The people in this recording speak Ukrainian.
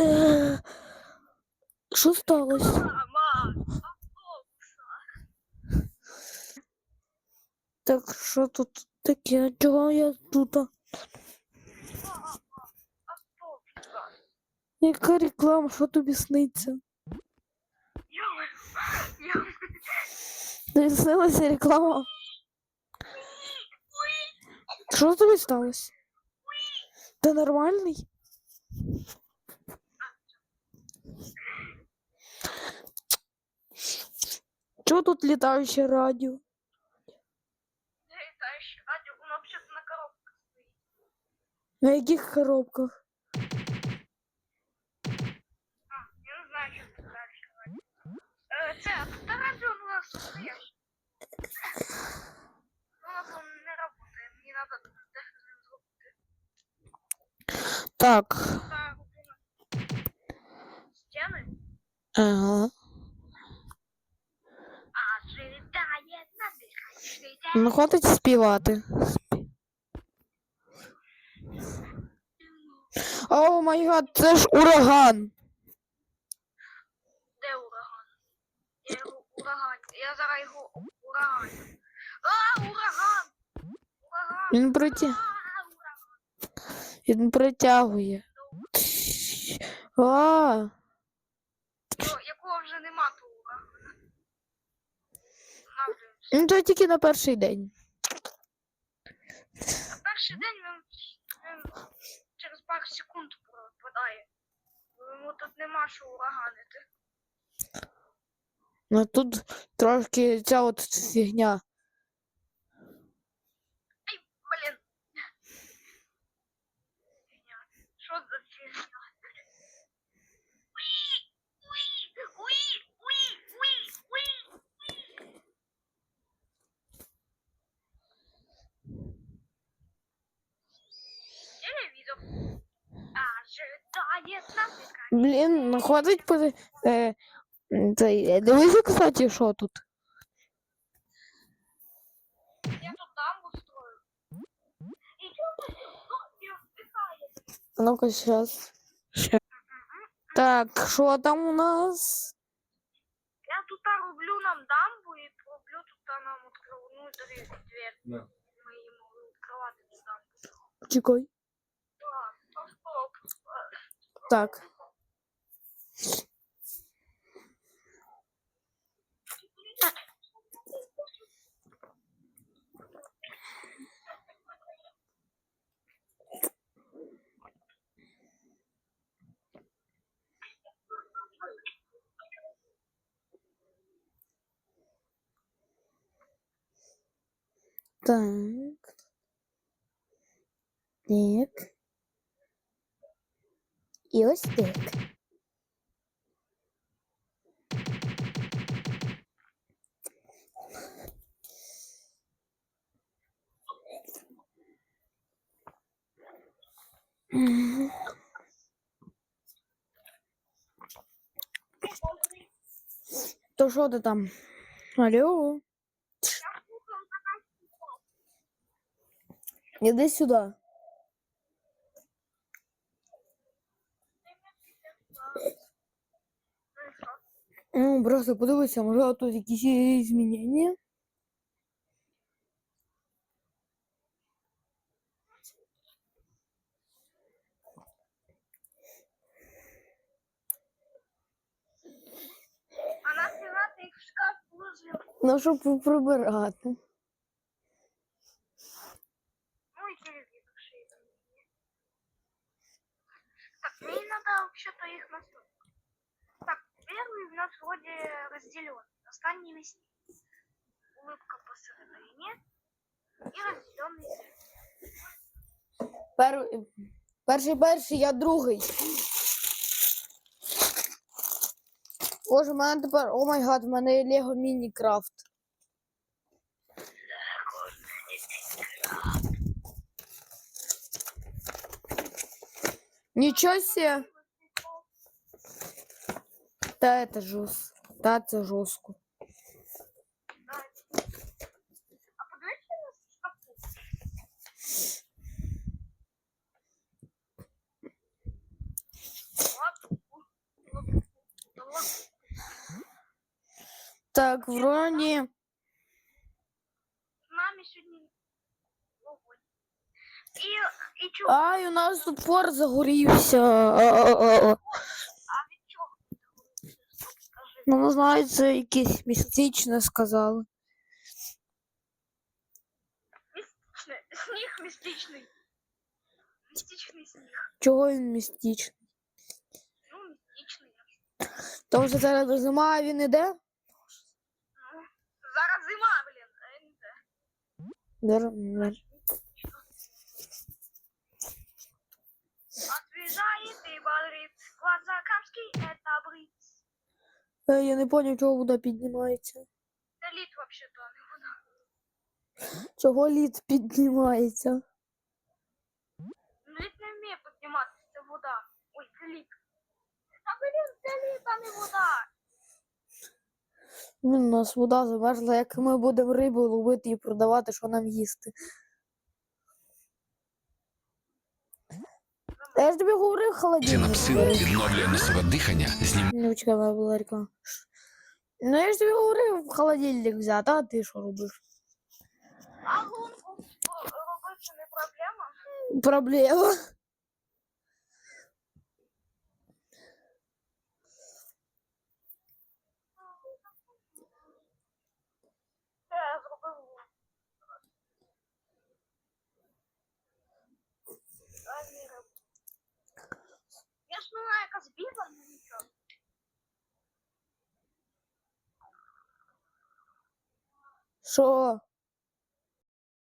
Е, Що сталося? Так що тут таке? Чого я тут? Яка реклама, що тобі сниться? Не снилася реклама? Що тобі сталося? Ти нормальний? Чого тут літаюче радіо? летающий радио, он вообще-то на коробках стоит. На яких коробках? А, я не знаю, что это дальше радио. Э, це, а тут радио у нас настоящее. У нас он не работает, мне надо даже ним зробити. Так. Стены, Ага. Ну хватить співати. О май гад, це ж ураган. Де ураган? Я його ураган. Я зараз його ураган. А, ураган! Ураган! Він ураган! Він притягує. А, Ну, якого вже нема то урагана. На вже. Ну то тільки на перший день. На перший день він, він через пару секунд пропадає. Йому тут нема що ураганити. Ну тут трошки ця от фігня. Блін, ну хватить по. Е, цей, дивися, кстати, що тут. Я тут дамбу строю. И что ты тут втыкаешь? А Ну-ка, сейчас. Так, що там у нас? Я тут роблю нам дамбу і роблю тут нам открывну дверь. дверь. Да. Ми їм відкривати цю дамбу. Чекай. Так. Так. Так. І ось так. То що ти там? Алло? Іди сюди. Просто подивися, може тут якісь є змінення. А нафіга їх в шкаф положив? Ну, щоб прибирати. Ну и телевизор ще є. Так, мне надо вообще-то их настроить Так, первый у нас вроде разделен. Останний мясник. Улыбка посередине. И разделенный цвет. Пер... Перший перший, я другий. Боже, в мене тепер. О май гад, в мене є Лего Мінікрафт. Нічого себе. Та це жорстко. Та це жорстко. Так, вроде... Мамі сьогодні і, і? Ай, у нас упор загорівся. А -а -а -а. Ну, не знаю, це якесь містичне сказали. Містичний. Сніг містичний. Містичний сніг. Чого він містичний? Ну, містичний. Тому що зараз зима, а він іде? Ну, зараз зима, блін. а він йде. Дер- Е, Я не поняв, чого вода піднімається. Это лид вообще-то, а не вода. Чого лід піднімається? Ну, лид не вміє підніматися, це вода. Ой, це лід. Та блін, це лід, а не вода. Ну, У нас вода замерзла, як ми будемо рибу ловити і продавати, що нам їсти. Я ж тобі говорив холодильник. Синапсин відновлює носове дихання, знімає Ну, чекай, була реклама. Ну, я ж тобі говорив холодильник взяти, а ти що робиш? А гонку робити не проблема. Проблема. Це я зробив лунку. Розміри. Я ж